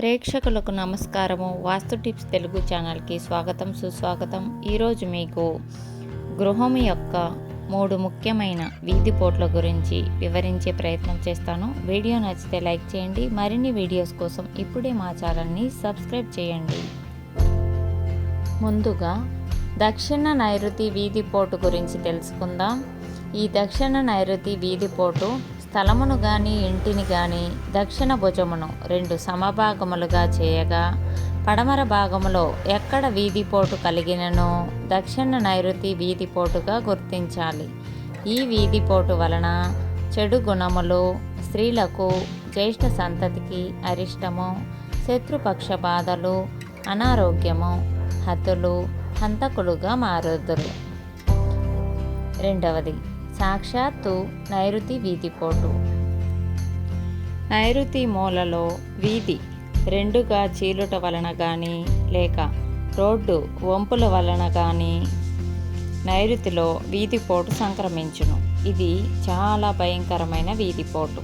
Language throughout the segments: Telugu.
ప్రేక్షకులకు నమస్కారము. వాస్తు టిప్స్ తెలుగు ఛానల్కి స్వాగతం సుస్వాగతం. ఈరోజు మీకు గృహం యొక్క మూడు ముఖ్యమైన వీధి పోట్ల గురించి వివరించే ప్రయత్నం చేస్తాను. వీడియో నచ్చితే లైక్ చేయండి. మరిన్ని వీడియోస్ కోసం ఇప్పుడే మా ఛానల్ని సబ్స్క్రైబ్ చేయండి. ముందుగా దక్షిణ నైరుతి వీధి పోటు గురించి తెలుసుకుందాం. ఈ దక్షిణ నైరుతి వీధి పోటు స్థలమును గాని ఇంటిని గాని దక్షిణ భుజమును రెండు సమభాగములుగా చేయగా పడమర భాగములో ఎక్కడ వీధిపోటు కలిగిననో దక్షిణ నైరుతి వీధిపోటుగా గుర్తించాలి. ఈ వీధిపోటు వలన చెడు గుణములు స్త్రీలకు జ్యేష్ఠ సంతతికి అరిష్టము శత్రుపక్ష బాధలు అనారోగ్యము హతులు హంతకులుగా మారుదురు. రెండవది సాక్షాత్తు నైరుతి వీధిపోటు. నైరుతి మూలలో వీధి రెండుగా చీలుట వలన కానీ లేక రోడ్డు వంపుల వలన కానీ నైరుతిలో వీధిపోటు సంక్రమించును. ఇది చాలా భయంకరమైన వీధిపోటు.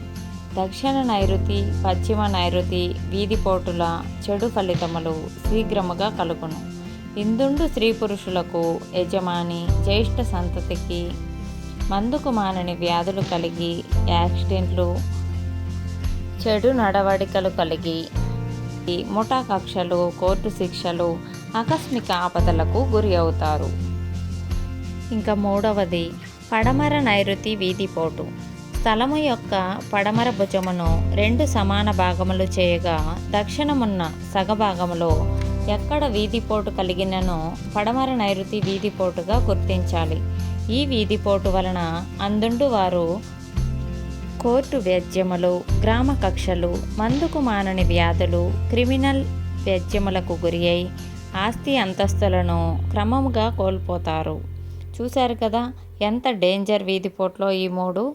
దక్షిణ నైరుతి పశ్చిమ నైరుతి వీధిపోటుల చెడు ఫలితములు శీఘ్రముగా కలుగును. ఇందుండు స్త్రీ పురుషులకు యజమాని జ్యేష్ఠ సంతతికి మందుకు మానని వ్యాధులు కలిగి యాక్సిడెంట్లు చెడు నడవడికలు కలిగి ముఠా కక్షలు కోర్టు శిక్షలు ఆకస్మిక ఆపదలకు గురి అవుతారు. ఇంకా మూడవది పడమర నైరుతి వీధిపోటు. స్థలము యొక్క పడమర భుజమును రెండు సమాన భాగములు చేయగా దక్షిణమున్న సగభాగములో ఎక్కడ వీధిపోటు కలిగిననో పడమర నైరుతి వీధిపోటుగా గుర్తించాలి. ఈ వీధిపోటు వలన అందుండు వారు కోర్టు వ్యాజ్యములు గ్రామ కక్షలు మందుకు మానని వ్యాధులు క్రిమినల్ వ్యాజ్యములకు గురి అయి ఆస్తి అంతస్తులను క్రమముగా కోల్పోతారు. చూశారు కదా ఎంత డేంజర్ వీధిపోట్లో ఈ మూడు?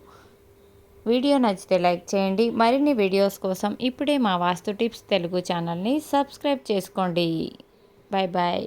వీడియో నచ్చితే లైక్ చేయండి. మరిన్ని వీడియోస్ కోసం ఇప్పుడే మా వాస్తు టిప్స్ తెలుగు ఛానల్ని సబ్స్క్రైబ్ చేసుకోండి. Bye bye